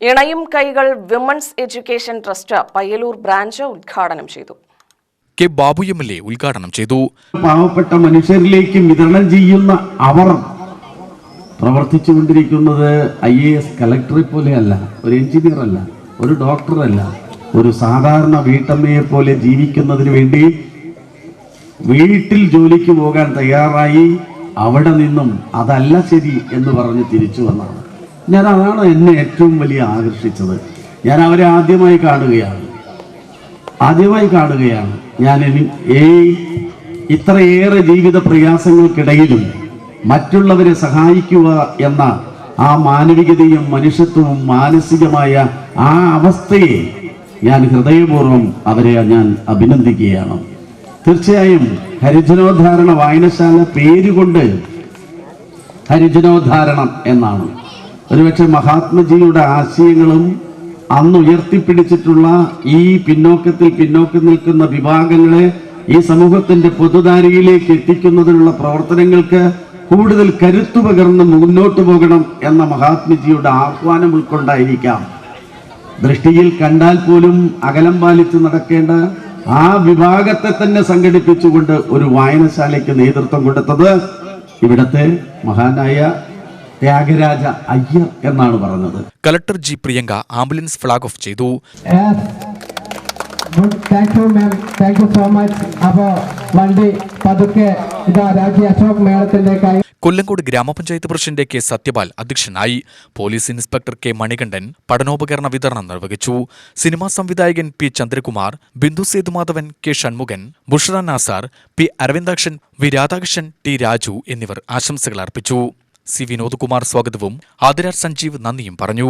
ഇണയും കൈകൾ women's education trust Payyalur branch ഉദ്ഘാടനം ചെയ്തു. K Babu M L A ഉദ്ഘാടനം ചെയ്തു. പാവപ്പെട്ട മനുഷ്യരിലേക്ക് വിതരണം ചെയ്യുന്ന അവർ പ്രവർത്തിച്ചുകൊണ്ടിരിക്കുന്നത് ഐ എ എസ് കലക്ടറെ പോലെയല്ല ഒരു എഞ്ചിനീയർ അല്ല ഒരു ഡോക്ടറല്ല ഒരു സാധാരണ വീട്ടമ്മയെ പോലെ ജീവിക്കുന്നതിന് വേണ്ടി വീട്ടിൽ ജോലിക്ക് പോകാൻ തയ്യാറായി അവിടെ നിന്നും അതല്ല ശരി എന്ന് പറഞ്ഞ് തിരിച്ചു വന്നതാണ് ഞാൻ അതാണ് എന്നെ ഏറ്റവും വലിയ ആകർഷിച്ചത്? ഞാൻ അവരെ ആദ്യമായി കാണുകയാണ്. ആദ്യമായി കാണുകയാണ്. ഞാൻ ഈ ഇത്രയേറെ ജീവിത പ്രയാസങ്ങൾക്കിടയിലും മറ്റുള്ളവരെ സഹായിക്കുക എന്ന ആ മാനവികതയും മനുഷ്യത്വവും മാനസികമായ ആ അവസ്ഥയെ ഞാൻ ഹൃദയപൂർവം അവരെ ഞാൻ അഭിനന്ദിക്കുകയാണ്. തീർച്ചയായും ഹരിജനോദ്ധാരണ വായനശാല പേരുകൊണ്ട് ഹരിജനോദ്ധാരണം എന്നാണ്. ഒരുപക്ഷെ മഹാത്മജിയുടെ ആശയങ്ങളും അന്ന് ഉയർത്തിപ്പിടിച്ചിട്ടുള്ള ഈ പിന്നോക്കത്തിൽ പിന്നോക്കം നിൽക്കുന്ന വിഭാഗങ്ങളെ ഈ സമൂഹത്തിന്റെ പൊതുധാരയിലേക്ക് എത്തിക്കുന്നതിനുള്ള പ്രവർത്തനങ്ങൾക്ക് കൂടുതൽ കരുത്തു പകർന്ന് മുന്നോട്ട് പോകണം എന്ന മഹാത്മജിയുടെ ആഹ്വാനം ഉൾക്കൊണ്ടായിരിക്കാം. ദൃഷ്ടിയിൽ കണ്ടാൽ പോലും അകലം പാലിച്ച് നടക്കേണ്ട ആ വിഭാഗത്തെ തന്നെ സംഘടിപ്പിച്ചുകൊണ്ട് ഒരു വായനശാലയ്ക്ക് നേതൃത്വം കൊടുത്തത് ഇവിടത്തെ മഹാനായ ത്യാഗരാജ അയ്യർ എന്നാണ് പറഞ്ഞത്. Collector G Priyanka ambulance flag off ചെയ്തു. മാം. Thank you അപ്പോൾ വണ്ടി പതുക്കെ ഇതാ രാജി അശോക് മേളത്തിന്റെ കൈ കൊല്ലങ്കോട് ഗ്രാമപഞ്ചായത്ത് പ്രസിഡന്റ് കെ സത്യപാൽ അധ്യക്ഷനായി പോലീസ് ഇൻസ്പെക്ടർ കെ മണികണ്ഠൻ പഠനോപകരണ വിതരണം നിർവഹിച്ചു. സിനിമാ സംവിധായകൻ P Chandrakumar Bindu Sethumadhavan K Shanmukhan Bushra Nasar P Aravindakshan V Radhakrishnan T Raju എന്നിവർ ആശംസകൾ അർപ്പിച്ചു. സി വിനോദ്കുമാർ സ്വാഗതവും ആതിരാർ സഞ്ജീവ് നന്ദിയും പറഞ്ഞു